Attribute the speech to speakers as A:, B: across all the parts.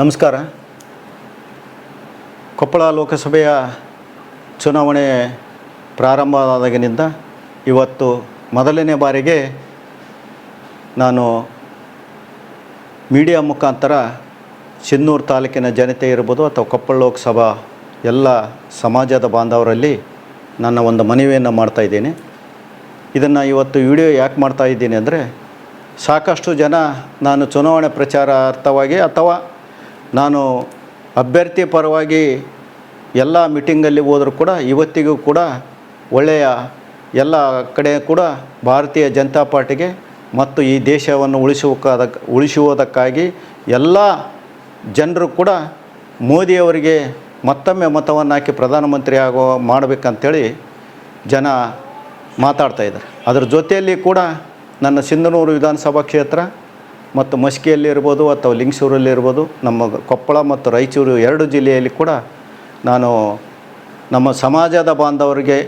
A: ನಮಸ್ಕಾರ. ಕೊಪ್ಪಳ ಲೋಕಸಭೆಯ ಚುನಾವಣೆ ಪ್ರಾರಂಭವಾದಾಗಿನಿಂದ ಇವತ್ತು ಮೊದಲನೇ ಬಾರಿಗೆ ನಾನು ಮೀಡಿಯಾ ಮುಖಾಂತರ ಚಿನ್ನೂರು ತಾಲೂಕಿನ ಜನತೆ ಇರ್ಬೋದು ಅಥವಾ ಕೊಪ್ಪಳ ಲೋಕಸಭಾ ಎಲ್ಲ ಸಮಾಜದ ಬಾಂಧವರಲ್ಲಿ ನನ್ನ ಒಂದು ಮನವಿಯನ್ನು ಮಾಡ್ತಾಯಿದ್ದೀನಿ ಇದನ್ನು ಇವತ್ತು ವಿಡಿಯೋ ಯಾಕೆ ಮಾಡ್ತಾ ಇದ್ದೀನಿ ಅಂದರೆ ಸಾಕಷ್ಟು ಜನ ನಾನು ಚುನಾವಣೆ ಪ್ರಚಾರಾರ್ಥವಾಗಿ ಅಥವಾ ನಾನು ಅಭ್ಯರ್ಥಿ ಪರವಾಗಿ ಎಲ್ಲ ಮೀಟಿಂಗಲ್ಲಿ ಹೋದರೂ ಕೂಡ ಇವತ್ತಿಗೂ ಕೂಡ ಒಳ್ಳೆಯ ಎಲ್ಲ ಕಡೆ ಕೂಡ ಭಾರತೀಯ ಜನತಾ ಪಾರ್ಟಿಗೆ ಮತ್ತು ಈ ದೇಶವನ್ನು ಉಳಿಸುವುದ ಉಳಿಸುವುದಕ್ಕಾಗಿ ಎಲ್ಲ ಜನರು ಕೂಡ ಮೋದಿಯವರಿಗೆ ಮತ್ತೊಮ್ಮೆ ಮತವನ್ನು ಹಾಕಿ ಪ್ರಧಾನಮಂತ್ರಿ ಆಗೋ ಮಾಡಬೇಕಂತೇಳಿ ಜನ ಮಾತಾಡ್ತಾ ಇದ್ದಾರೆ. ಅದರ ಜೊತೆಯಲ್ಲಿ ಕೂಡ ನನ್ನ ಸಿಂಧನೂರು ವಿಧಾನಸಭಾ ಕ್ಷೇತ್ರ ಮತ್ತು ಮಸ್ಕಿಯಲ್ಲಿರ್ಬೋದು ಅಥವಾ ಲಿಂಗಸೂರಲ್ಲಿ ಇರ್ಬೋದು, ನಮ್ಮ ಕೊಪ್ಪಳ ಮತ್ತು ರಾಯಚೂರು ಎರಡು ಜಿಲ್ಲೆಯಲ್ಲಿ ಕೂಡ ನಾನು ನಮ್ಮ ಸಮಾಜದ ಬಾಂಧವರಿಗೆ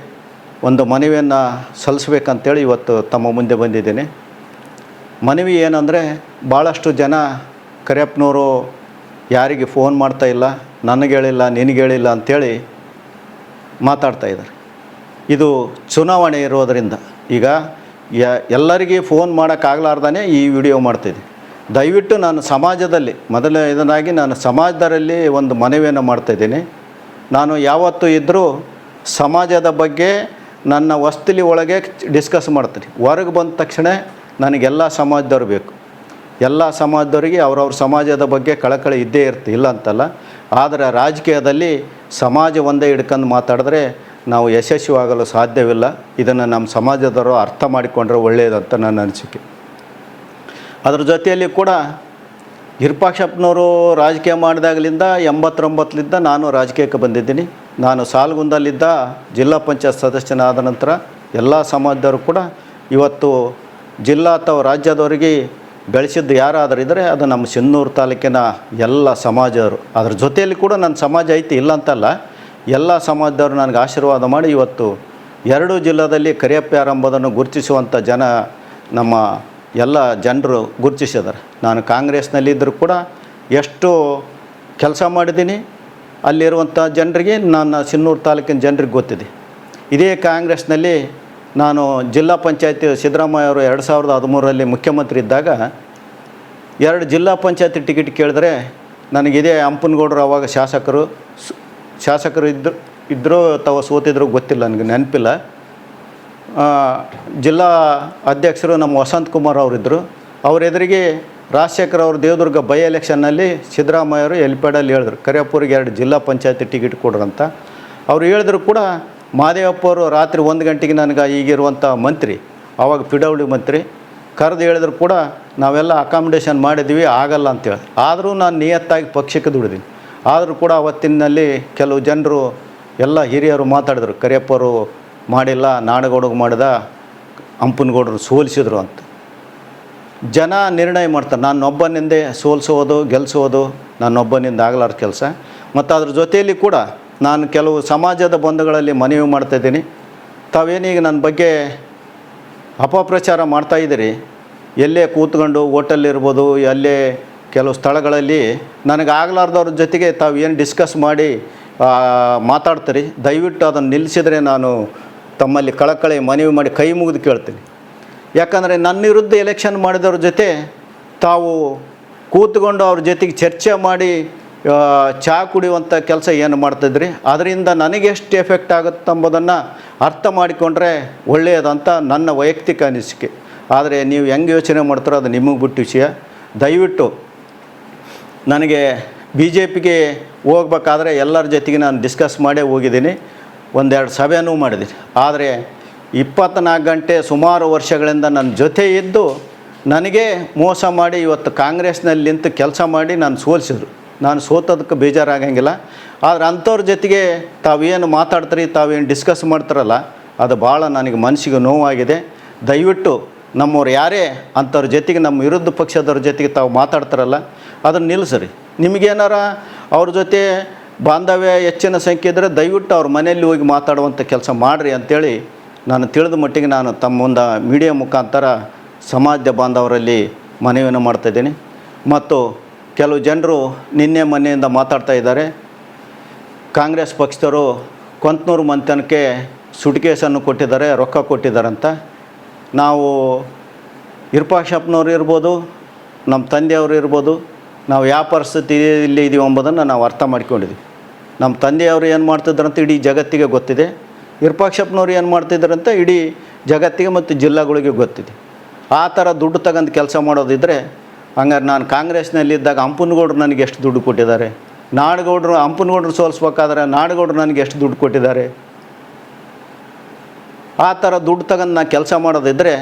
A: ಒಂದು ಮನವಿಯನ್ನು ಸಲ್ಲಿಸ್ಬೇಕಂತೇಳಿ ಇವತ್ತು ತಮ್ಮ ಮುಂದೆ ಬಂದಿದ್ದೇನೆ. ಮನವಿ ಏನಂದರೆ ಭಾಳಷ್ಟು ಜನ ಕರಿಯಪ್ಪನವರು ಯಾರಿಗೆ ಫೋನ್ ಮಾಡ್ತಾ ಇಲ್ಲ, ನನಗೆ ಹೇಳಿಲ್ಲ, ನಿನಗೆ ಹೇಳಿಲ್ಲ ಅಂಥೇಳಿ ಮಾತಾಡ್ತಾ ಇದ್ದಾರೆ. ಇದು ಚುನಾವಣೆ ಇರೋದರಿಂದ. ಈಗ ಎಲ್ಲರಿಗೆ ಫೋನ್ ಮಾಡೋಕ್ಕಾಗಲಾರ್ದೇ ಈ ವಿಡಿಯೋ ಮಾಡ್ತಿದ್ದೆ. ದಯವಿಟ್ಟು ನಾನು ಸಮಾಜದಲ್ಲಿ ಮೊದಲನೇದಾಗಿ ನಾನು ಸಮಾಜದಲ್ಲಿ ಒಂದು ಮನವಿಯನ್ನು ಮಾಡ್ತಾಯಿದ್ದೀನಿ ನಾನು ಯಾವತ್ತೂ ಇದ್ದರೂ ಸಮಾಜದ ಬಗ್ಗೆ ನನ್ನ ವಸ್ತುಲಿ ಒಳಗೆ ಡಿಸ್ಕಸ್ ಮಾಡ್ತೀನಿ. ಹೊರಗೆ ಬಂದ ತಕ್ಷಣ ನನಗೆಲ್ಲ ಸಮಾಜದವ್ರು ಬೇಕು. ಎಲ್ಲ ಸಮಾಜದವರಿಗೆ ಅವ್ರವ್ರ ಸಮಾಜದ ಬಗ್ಗೆ ಕಳಕಳಿ ಇದ್ದೇ ಇರ್ತಿ, ಇಲ್ಲ ಅಂತಲ್ಲ. ಆದರೆ ರಾಜಕೀಯದಲ್ಲಿ ಸಮಾಜ ಒಂದೇ ಹಿಡ್ಕೊಂಡು ಮಾತಾಡಿದ್ರೆ ನಾವು ಯಶಸ್ವಿಯಾಗಲು ಸಾಧ್ಯವಿಲ್ಲ. ಇದನ್ನು ನಮ್ಮ ಸಮಾಜದವರು ಅರ್ಥ ಮಾಡಿಕೊಂಡ್ರೆ ಒಳ್ಳೆಯದಂತ ನನ್ನ ಅನಿಸಿಕೆ. ಅದ್ರ ಜೊತೆಯಲ್ಲಿ ಕೂಡ ಹಿರ್ಪಾಕ್ಷಪ್ಪನವರು ರಾಜಕೀಯ ಮಾಡಿದಾಗಲಿಂದ ಎಂಬತ್ತೊಂಬತ್ತಲಿಂದ ನಾನು ರಾಜಕೀಯಕ್ಕೆ ಬಂದಿದ್ದೀನಿ. ನಾನು ಸಾಲ್ಗುಂದಲ್ಲಿದ್ದ ಜಿಲ್ಲಾ ಪಂಚಾಯತ್ ಸದಸ್ಯನಾದ ನಂತರ ಎಲ್ಲ ಸಮಾಜದವರು ಕೂಡ ಇವತ್ತು ಜಿಲ್ಲಾ ಅಥವಾ ರಾಜ್ಯದವರಿಗೆ ಬೆಳೆಸಿದ್ದು ಯಾರಾದರೂ ಇದ್ದರೆ ಅದು ನಮ್ಮ ಸಿನ್ನೂರು ತಾಲೂಕಿನ ಎಲ್ಲ ಸಮಾಜದವರು. ಅದ್ರ ಜೊತೆಯಲ್ಲಿ ಕೂಡ ನನ್ನ ಸಮಾಜ ಐತಿ ಇಲ್ಲ ಅಂತಲ್ಲ ಎಲ್ಲ ಸಮಾಜದವರು ನನಗೆ ಆಶೀರ್ವಾದ ಮಾಡಿ ಇವತ್ತು ಎರಡೂ ಜಿಲ್ಲಾದಲ್ಲಿ ಕರಿಯಪ್ಪ ಆರಂಭದನ್ನು ಗುರುತಿಸುವಂಥ ಜನ ನಮ್ಮ ಎಲ್ಲ ಜನರು ಗುರುತಿಸಿದ್ದಾರೆ. ನಾನು ಕಾಂಗ್ರೆಸ್ನಲ್ಲಿದ್ದರೂ ಕೂಡ ಎಷ್ಟು ಕೆಲಸ ಮಾಡಿದ್ದೀನಿ. ಅಲ್ಲಿರುವಂಥ ಜನರಿಗೆ ನನ್ನ ಸಿನ್ನೂರು ತಾಲೂಕಿನ ಜನರಿಗೆ ಗೊತ್ತಿದೆ. ಇದೇ ಕಾಂಗ್ರೆಸ್ನಲ್ಲಿ ನಾನು ಜಿಲ್ಲಾ ಪಂಚಾಯತಿ ಸಿದ್ದರಾಮಯ್ಯ ಅವರು ಎರಡು ಸಾವಿರದ ಹದಿಮೂರರಲ್ಲಿ ಮುಖ್ಯಮಂತ್ರಿ ಇದ್ದಾಗ ಎರಡು ಜಿಲ್ಲಾ ಪಂಚಾಯತಿ ಟಿಕೆಟ್ ಕೇಳಿದ್ರೆ ನನಗಿದೇ ಹಂಪನಗೌಡರು ಅವಾಗ ಶಾಸಕರು ಶಾಸಕರು ಇದ್ದರು ಇದ್ದರೂ ಅಥವಾ ಸೋತಿದ್ರು ಗೊತ್ತಿಲ್ಲ, ನನಗೆ ನೆನಪಿಲ್ಲ. ಜಿಲ್ಲಾ ಅಧ್ಯಕ್ಷರು ನಮ್ಮ ವಸಂತ್ ಕುಮಾರ್ ಅವರಿದ್ದರು. ಅವ್ರ ಎದುರಿಗೆ ರಾಜಶೇಖರ್ ಅವರು ದೇವದುರ್ಗ ಬೈ ಎಲೆಕ್ಷನ್ನಲ್ಲಿ ಸಿದ್ದರಾಮಯ್ಯವರು ಎಲ್ಪೇಡಲ್ಲಿ ಹೇಳಿದ್ರು. ಕರಿಯಪ್ಪರಿಗೆ ಎರಡು ಜಿಲ್ಲಾ ಪಂಚಾಯತಿ ಟಿಕೆಟ್ ಕೊಡ್ರಂತ ಅವ್ರು ಹೇಳಿದ್ರು ಕೂಡ ಮಾದೇವಪ್ಪ ಅವರು ರಾತ್ರಿ ಒಂದು ಗಂಟೆಗೆ ನನಗೆ ಈಗಿರುವಂಥ ಮಂತ್ರಿ, ಆವಾಗ ಪಿ ಡಬ್ಲ್ಯೂ ಮಂತ್ರಿ ಕರೆದು ಹೇಳಿದ್ರು ಕೂಡ ನಾವೆಲ್ಲ ಅಕಾಮಿಡೇಷನ್ ಮಾಡಿದ್ವಿ ಆಗಲ್ಲ ಅಂತೇಳಿ ಆದರೂ ನಾನು ನಿಯತ್ತಾಗಿ ಪಕ್ಷಕ್ಕೆ ದುಡಿದೀನಿ. ಆದರೂ ಕೂಡ ಅವತ್ತಿನಲ್ಲಿ ಕೆಲವು ಜನರು ಎಲ್ಲ ಹಿರಿಯರು ಮಾತಾಡಿದ್ರು. ಕರಿಯಪ್ಪರು ಮಾಡಿಲ್ಲ ನಾಡಗೌಡಗೆ ಮಾಡಿದ ಹಂಪನಗೌಡರು ಸೋಲಿಸಿದ್ರು ಅಂತ. ಜನ ನಿರ್ಣಯ ಮಾಡ್ತಾರೆ, ನಾನೊಬ್ಬನಿಂದೆ ಸೋಲಿಸೋದು ಗೆಲ್ಲಿಸೋದು ನಾನೊಬ್ಬನಿಂದ ಆಗಲಾರ್ದ ಕೆಲಸ. ಮತ್ತು ಅದ್ರ ಜೊತೆಯಲ್ಲಿ ಕೂಡ ನಾನು ಕೆಲವು ಸಮಾಜದ ಬಂಧುಗಳಲ್ಲಿ ಮನವಿ ಮಾಡ್ತಾಯಿದ್ದೀನಿ ತಾವೇನೀಗ ನನ್ನ ಬಗ್ಗೆ ಅಪಪ್ರಚಾರ ಮಾಡ್ತಾಯಿದ್ದೀರಿ ಎಲ್ಲೇ ಕೂತ್ಕೊಂಡು ಹೋಟೆಲ್ಲಿರ್ಬೋದು ಎಲ್ಲೇ ಕೆಲವು ಸ್ಥಳಗಳಲ್ಲಿ ನನಗೆ ಆಗಲಾರ್ದವ್ರ ಜೊತೆಗೆ ತಾವು ಏನು ಡಿಸ್ಕಸ್ ಮಾಡಿ ಮಾತಾಡ್ತೀರಿ? ದಯವಿಟ್ಟು ಅದನ್ನು ನಿಲ್ಲಿಸಿದರೆ ನಾನು ತಮ್ಮಲ್ಲಿ ಕಳಕಳಿ ಮನವಿ ಮಾಡಿ ಕೈ ಮುಗಿದು ಕೇಳ್ತೀನಿ. ಯಾಕಂದರೆ ನನ್ನ ವಿರುದ್ಧ ಎಲೆಕ್ಷನ್ ಮಾಡಿದವ್ರ ಜೊತೆ ತಾವು ಕೂತ್ಕೊಂಡು ಅವ್ರ ಜೊತೆಗೆ ಚರ್ಚೆ ಮಾಡಿ ಚಹಾ ಕುಡಿಯುವಂಥ ಕೆಲಸ ಏನು ಮಾಡ್ತಿದ್ರಿ ಅದರಿಂದ ನನಗೆ ಎಷ್ಟು ಎಫೆಕ್ಟ್ ಆಗುತ್ತೆ ಎಂಬುದನ್ನು ಅರ್ಥ ಮಾಡಿಕೊಂಡ್ರೆ ಒಳ್ಳೆಯದಂತ ನನ್ನ ವೈಯಕ್ತಿಕ ಅನಿಸಿಕೆ. ಆದರೆ ನೀವು ಹೆಂಗೆ ಯೋಚನೆ ಮಾಡ್ತಾರೋ ಅದು ನಿಮಗೆ ಬಿಟ್ಟು ವಿಷಯ. ದಯವಿಟ್ಟು ನನಗೆ ಬಿ ಜೆ ಪಿಗೆ ಹೋಗ್ಬೇಕಾದ್ರೆ ಎಲ್ಲರ ಜೊತೆಗೆ ನಾನು ಡಿಸ್ಕಸ್ ಮಾಡೇ ಹೋಗಿದ್ದೀನಿ. ಒಂದೆರಡು ಸಭೆನೂ ಮಾಡಿದ್ದೀನಿ. ಆದರೆ ಇಪ್ಪತ್ತ್ನಾಲ್ಕು ಗಂಟೆ ಸುಮಾರು ವರ್ಷಗಳಿಂದ ನನ್ನ ಜೊತೆ ಇದ್ದು ನನಗೆ ಮೋಸ ಮಾಡಿ ಇವತ್ತು ಕಾಂಗ್ರೆಸ್ನಲ್ಲಿ ನಿಂತು ಕೆಲಸ ಮಾಡಿ ನಾನು ಸೋಲಿಸಿದ್ರು. ನಾನು ಸೋತೋದಕ್ಕೆ ಬೇಜಾರಾಗಂಗಿಲ್ಲ. ಆದರೆ ಅಂಥವ್ರ ಜೊತೆಗೆ ತಾವೇನು ಮಾತಾಡ್ತೀರಿ, ತಾವೇನು ಡಿಸ್ಕಸ್ ಮಾಡ್ತಾರಲ್ಲ, ಅದು ಭಾಳ ನನಗೆ ಮನಸ್ಸಿಗೆ ನೋವಾಗಿದೆ. ದಯವಿಟ್ಟು ನಮ್ಮವ್ರು ಯಾರೇ, ಅಂಥವ್ರ ಜೊತೆಗೆ ನಮ್ಮ ವಿರುದ್ಧ ಪಕ್ಷದವ್ರ ಜೊತೆಗೆ ತಾವು ಮಾತಾಡ್ತಾರಲ್ಲ, ಅದನ್ನು ನಿಲ್ಲಿಸ್ರಿ. ನಿಮಗೇನಾರ ಅವ್ರ ಜೊತೆ ಬಾಂಧವ್ಯ ಹೆಚ್ಚಿನ ಸಂಖ್ಯೆ ಇದ್ದರೆ ದಯವಿಟ್ಟು ಅವ್ರ ಮನೆಯಲ್ಲಿ ಹೋಗಿ ಮಾತಾಡುವಂಥ ಕೆಲಸ ಮಾಡಿರಿ ಅಂಥೇಳಿ ನಾನು ತಿಳಿದ ಮಟ್ಟಿಗೆ ನಾನು ತಮ್ಮ ಒಂದು ಮೀಡಿಯಾ ಮುಖಾಂತರ ಸಮಾಜ ಬಾಂಧವರಲ್ಲಿ ಮನವಿಯನ್ನು ಮಾಡ್ತಾಯಿದ್ದೀನಿ ಮತ್ತು ಕೆಲವು ಜನರು ನಿನ್ನೆ ಮೊನ್ನೆಯಿಂದ ಮಾತಾಡ್ತಾ ಇದ್ದಾರೆ. ಕಾಂಗ್ರೆಸ್ ಪಕ್ಷದವರು ಕೊಂತನೂರು ಮಂತನಕ್ಕೆ ಸುಟ್ಕೇಸನ್ನು ಕೊಟ್ಟಿದ್ದಾರೆ, ರೊಕ್ಕ ಕೊಟ್ಟಿದ್ದಾರಂತ ನಾವು ಇರ್ಪಾಕ್ಷಪ್ಪನವ್ರು ಇರ್ಬೋದು, ನಮ್ಮ ತಂದೆಯವರು ಇರ್ಬೋದು ನಾವು ಯಾವ ಪರಿಸ್ಥಿತಿಯಲ್ಲಿ ಇದೀವಿ ಎಂಬುದನ್ನು ನಾವು ಅರ್ಥ ಮಾಡ್ಕೊಂಡಿದ್ವಿ. ನಮ್ಮ ತಂದೆಯವರು ಏನು ಮಾಡ್ತಿದ್ರಂತ ಇಡೀ ಜಗತ್ತಿಗೆ ಗೊತ್ತಿದೆ. ವಿರೂಪಾಕ್ಷಪ್ಪನವ್ರು ಏನು ಮಾಡ್ತಿದ್ರಂತ ಇಡೀ ಜಗತ್ತಿಗೆ ಮತ್ತು ಜಿಲ್ಲಾಗಳಿಗೆ ಗೊತ್ತಿದೆ. ಆ ಥರ ದುಡ್ಡು ತಗೊಂಡು ಕೆಲಸ ಮಾಡೋದಿದ್ದರೆ ಹಂಗಾರೆ ನಾನು ಕಾಂಗ್ರೆಸ್ನಲ್ಲಿದ್ದಾಗ ಹಂಪನಗೌಡ್ರು ನನಗೆ ಎಷ್ಟು ದುಡ್ಡು ಕೊಟ್ಟಿದ್ದಾರೆ. ನಾಡಗೌಡರು ಹಂಪನಗೌಡರು ಸೋಲಿಸ್ಬೇಕಾದ್ರೆ ನಾಡಗೌಡರು ನನಗೆ ಎಷ್ಟು ದುಡ್ಡು ಕೊಟ್ಟಿದ್ದಾರೆ. ಆ ಥರ ದುಡ್ಡು ತಗೊಂಡು ನಾನು ಕೆಲಸ ಮಾಡೋದಿದ್ದರೆ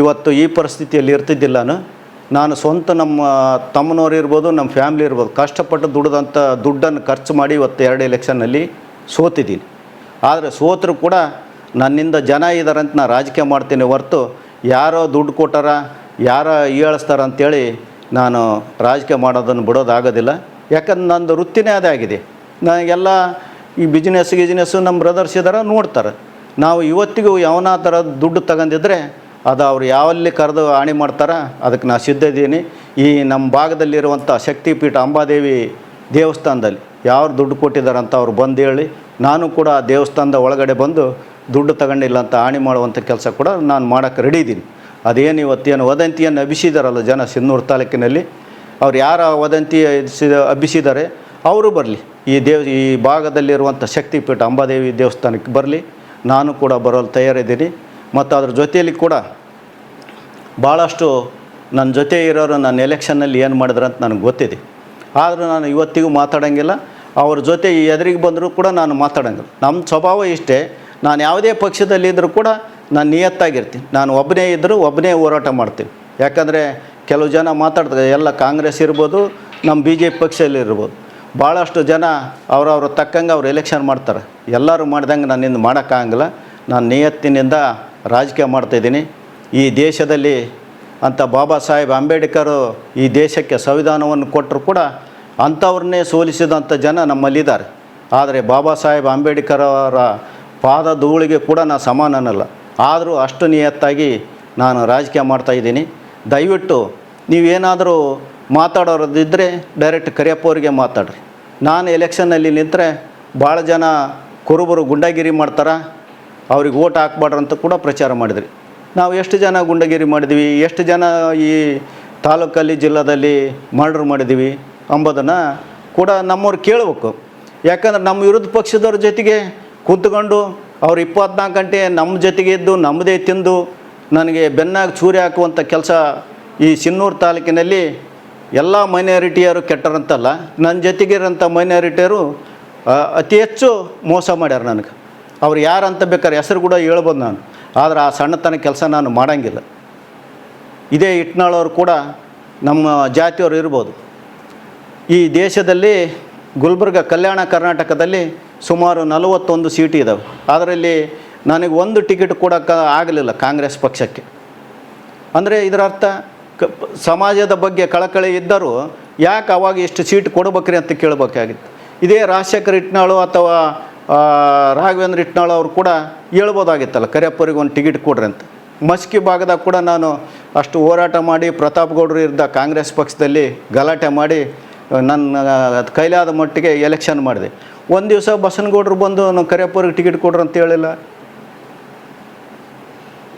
A: ಇವತ್ತು ಈ ಪರಿಸ್ಥಿತಿಯಲ್ಲಿ ಇರ್ತಿದ್ದಿಲ್ಲ ನಾನು ಸ್ವಂತ ನಮ್ಮ ತಮ್ಮನವ್ರು ಇರ್ಬೋದು, ನಮ್ಮ ಫ್ಯಾಮ್ಲಿ ಇರ್ಬೋದು, ಕಷ್ಟಪಟ್ಟು ದುಡ್ದಂಥ ದುಡ್ಡನ್ನು ಖರ್ಚು ಮಾಡಿ ಇವತ್ತು ಎರಡು ಎಲೆಕ್ಷನ್ನಲ್ಲಿ ಸೋತಿದ್ದೀನಿ. ಆದರೆ ಸೋತರು ಕೂಡ ನನ್ನಿಂದ ಜನ ಇದ್ದಾರೆ ಅಂತ ನಾನು ರಾಜಕೀಯ ಮಾಡ್ತೀನಿ ಹೊರ್ತು ಯಾರೋ ದುಡ್ಡು ಕೊಟ್ಟಾರ, ಯಾರೋ ಅಂತೇಳಿ ನಾನು ರಾಜಕೀಯ ಮಾಡೋದನ್ನು ಬಿಡೋದಾಗೋದಿಲ್ಲ. ಯಾಕಂದ್ರೆ ನಂದು ವೃತ್ತಿನೇ ಅದೇ ಆಗಿದೆ. ನನಗೆಲ್ಲ ಈ ಬಿಸ್ನೆಸ್ ಗಿಜ್ನೆಸ್ಸು ನಮ್ಮ ಬ್ರದರ್ಸ್ ಇದ್ದಾರೆ ನೋಡ್ತಾರೆ. ನಾವು ಇವತ್ತಿಗೂ ಯಾವನ ಥರ ದುಡ್ಡು ತಗೊಂಡಿದ್ರೆ ಅದು ಅವ್ರು ಯಾವಲ್ಲಿ ಕರೆದು ಹಾನಿ ಮಾಡ್ತಾರೆ, ಅದಕ್ಕೆ ನಾನು ಸಿದ್ಧ ಇದ್ದೀನಿ. ಈ ನಮ್ಮ ಭಾಗದಲ್ಲಿರುವಂಥ ಶಕ್ತಿಪೀಠ ಅಂಬಾದೇವಿ ದೇವಸ್ಥಾನದಲ್ಲಿ ಯಾರು ದುಡ್ಡು ಕೊಟ್ಟಿದ್ದಾರೆ ಅಂತ ಅವ್ರು ಬಂದು ಹೇಳಿ, ನಾನು ಕೂಡ ಆ ದೇವಸ್ಥಾನದ ಒಳಗಡೆ ಬಂದು ದುಡ್ಡು ತಗೊಂಡಿಲ್ಲ ಅಂತ ಹಾನಿ ಮಾಡುವಂಥ ಕೆಲಸ ಕೂಡ ನಾನು ಮಾಡೋಕ್ಕೆ ರೆಡಿ ಇದ್ದೀನಿ. ಅದೇನು ಇವತ್ತೇನು ವದಂತಿಯನ್ನು ಅಭಿಸಿದಾರಲ್ಲ ಜನ ಸಿನ್ನೂರು ತಾಲೂಕಿನಲ್ಲಿ, ಅವ್ರು ಯಾರ ವದಂತಿ ಹಬ್ಬಿಸಿದ್ದಾರೆ, ಅವರು ಬರಲಿ. ಈ ದೇವ್, ಈ ಭಾಗದಲ್ಲಿರುವಂಥ ಶಕ್ತಿಪೀಠ ಅಂಬಾದೇವಿ ದೇವಸ್ಥಾನಕ್ಕೆ ಬರಲಿ. ನಾನು ಕೂಡ ಬರಲು ತಯಾರಿದ್ದೀನಿ. ಮತ್ತು ಅದ್ರ ಜೊತೆಯಲ್ಲಿ ಕೂಡ ಭಾಳಷ್ಟು ನನ್ನ ಜೊತೆ ಇರೋರು ನನ್ನ ಎಲೆಕ್ಷನ್ನಲ್ಲಿ ಏನು ಮಾಡಿದ್ರು ಅಂತ ನನಗೆ ಗೊತ್ತಿದೆ. ಆದರೂ ನಾನು ಇವತ್ತಿಗೂ ಮಾತಾಡೋಂಗಿಲ್ಲ. ಅವ್ರ ಜೊತೆ ಎದುರಿಗೆ ಬಂದರೂ ಕೂಡ ನಾನು ಮಾತಾಡೋಂಗಿಲ್ಲ. ನಮ್ಮ ಸ್ವಭಾವ ಇಷ್ಟೇ. ನಾನು ಯಾವುದೇ ಪಕ್ಷದಲ್ಲಿ ಇದ್ದರೂ ಕೂಡ ನಾನು ನಿಯತ್ತಾಗಿರ್ತೀನಿ. ನಾನು ಒಬ್ಬನೇ ಇದ್ದರೂ ಒಬ್ಬನೇ ಹೋರಾಟ ಮಾಡ್ತೀನಿ. ಯಾಕಂದರೆ ಕೆಲವು ಜನ ಮಾತಾಡ್ತಾರೆ, ಎಲ್ಲ ಕಾಂಗ್ರೆಸ್ ಇರ್ಬೋದು, ನಮ್ಮ ಬಿ ಜೆ ಪಿ ಪಕ್ಷದಲ್ಲಿರ್ಬೋದು ಭಾಳಷ್ಟು ಜನ ಅವರವ್ರ ತಕ್ಕಂಗೆ ಅವ್ರು ಎಲೆಕ್ಷನ್ ಮಾಡ್ತಾರೆ. ಎಲ್ಲರೂ ಮಾಡ್ದಂಗೆ ನನ್ನಿಂದ ಮಾಡೋಕ್ಕಾಗಂಗಿಲ್ಲ. ನಾನು ನಿಯತ್ತಿನಿಂದ ರಾಜಕೀಯ ಮಾಡ್ತಾಯಿದ್ದೀನಿ ಈ ದೇಶದಲ್ಲಿ ಅಂತ ಬಾಬಾ ಸಾಹೇಬ್ ಅಂಬೇಡ್ಕರ್ ಈ ದೇಶಕ್ಕೆ ಸಂವಿಧಾನವನ್ನು ಕೊಟ್ಟರು ಕೂಡ ಅಂಥವ್ರನ್ನೇ ಸೋಲಿಸಿದಂಥ ಜನ ನಮ್ಮಲ್ಲಿದ್ದಾರೆ. ಆದರೆ ಬಾಬಾ ಸಾಹೇಬ್ ಅಂಬೇಡ್ಕರ್ ಅವರ ಪಾದ ಧೂಳಿಗೆ ಕೂಡ ನಾನು ಸಮಾನನಲ್ಲ. ಆದರೂ ಅಷ್ಟು ನಿಯತ್ತಾಗಿ ನಾನು ರಾಜಕೀಯ ಮಾಡ್ತಾಯಿದ್ದೀನಿ ದಯವಿಟ್ಟು ನೀವೇನಾದರೂ ಮಾತಾಡೋರದಿದ್ದರೆ ಡೈರೆಕ್ಟ್ ಕರಿಯಪ್ಪ ಅವರಿಗೆ ಮಾತಾಡ್ರಿ. ನಾನು ಎಲೆಕ್ಷನ್ನಲ್ಲಿ ನಿಂತರೆ ಭಾಳ ಜನ ಕುರುಬರು ಗುಂಡಾಗಿರಿ ಮಾಡ್ತಾರೆ? ಅವ್ರಿಗೆ ಓಟ್ ಹಾಕ್ಬಾರ್ದು ಅಂತ ಕೂಡ ಪ್ರಚಾರ ಮಾಡಿದ್ರಿ. ನಾವು ಎಷ್ಟು ಜನ ಗುಂಡಗಿರಿ ಮಾಡಿದ್ವಿ, ಎಷ್ಟು ಜನ ಈ ತಾಲೂಕಲ್ಲಿ, ಜಿಲ್ಲಾದಲ್ಲಿ ಮರ್ಡ್ರ್ ಮಾಡಿದ್ದೀವಿ ಅಂಬೋದನ್ನು ಕೂಡ ನಮ್ಮವ್ರು ಕೇಳಬೇಕು. ಯಾಕಂದ್ರೆ ನಮ್ಮ ವಿರೋಧ ಪಕ್ಷದವ್ರ ಜೊತೆಗೆ ಕೂತ್ಕೊಂಡು ಅವ್ರು ಇಪ್ಪತ್ನಾಲ್ಕು ಗಂಟೆ ನಮ್ಮ ಜೊತೆಗೆ ಇದ್ದು ನಮ್ಮದೇ ತಿಂದು ನನಗೆ ಬೆನ್ನಾಗಿ ಚೂರಿ ಹಾಕುವಂಥ ಕೆಲಸ ಈ ಸಿನ್ನೂರು ತಾಲೂಕಿನಲ್ಲಿ ಎಲ್ಲ ಮೈನಾರಿಟಿಯರು ಕೆಟ್ಟರಂತಲ್ಲ, ನನ್ನ ಜೊತೆಗಿರೋಂಥ ಮೈನಾರಿಟಿಯರು ಅತಿ ಹೆಚ್ಚು ಮೋಸ ಮಾಡ್ಯಾರ ನನಗೆ. ಅವ್ರು ಅಂತ ಬೇಕಾದ್ರೆ ಹೆಸರು ಕೂಡ ಹೇಳ್ಬೋದು ನಾನು. ಆದರೆ ಆ ಸಣ್ಣತನ ಕೆಲಸ ನಾನು ಮಾಡೋಂಗಿಲ್ಲ. ಇದೇ ಇಟ್ನಾಳವರು ಕೂಡ ನಮ್ಮ ಜಾತಿಯವರು ಇರ್ಬೋದು. ಈ ದೇಶದಲ್ಲಿ ಗುಲ್ಬರ್ಗ ಕಲ್ಯಾಣ ಕರ್ನಾಟಕದಲ್ಲಿ ಸುಮಾರು ನಲವತ್ತೊಂದು ಸೀಟ್ ಇದ್ದಾವೆ ಅದರಲ್ಲಿ ನನಗೆ ಒಂದು ಟಿಕೆಟ್ ಕೊಡೋಕ್ಕೆ ಆಗಲಿಲ್ಲ ಕಾಂಗ್ರೆಸ್ ಪಕ್ಷಕ್ಕೆ. ಅಂದರೆ ಇದರ ಅರ್ಥ ಕ ಸಮಾಜದ ಬಗ್ಗೆ ಕಳಕಳಿ ಇದ್ದರೂ ಯಾಕೆ ಅವಾಗ ಎಷ್ಟು ಸೀಟ್ ಕೊಡ್ಬೇಕ್ರಿ ಅಂತ ಕೇಳಬೇಕಾಗಿತ್ತು. ಇದೇ ರಾಜಶೇಖರ್ ಇಟ್ನಾಳು ಅಥವಾ ರಾಘವೇಂದ್ರ ಇಟ್ನಾಳ ಅವರು ಕೂಡ ಹೇಳ್ಬೋದಾಗಿತ್ತಲ್ಲ, ಕರಿಯಪ್ಪರಿಗೆ ಒಂದು ಟಿಕೆಟ್ ಕೊಡ್ರಿ ಅಂತ. ಮಸ್ಕಿ ಭಾಗದಾಗ ಕೂಡ ನಾನು ಅಷ್ಟು ಹೋರಾಟ ಮಾಡಿ ಪ್ರತಾಪ್ ಗೌಡರು ಇದ್ದ ಕಾಂಗ್ರೆಸ್ ಪಕ್ಷದಲ್ಲಿ ಗಲಾಟೆ ಮಾಡಿ ನನ್ನ ಕೈಲಾದ ಮಟ್ಟಿಗೆ ಎಲೆಕ್ಷನ್ ಮಾಡಿದೆ. ಒಂದು ದಿವಸ ಬಸನಗೌಡರು ಬಂದು, ನಾನು ಕರಿಯಪ್ಪರಿಗೆ ಟಿಕೆಟ್ ಕೊಡ್ರಿ ಅಂತ ಹೇಳಿಲ್ಲ.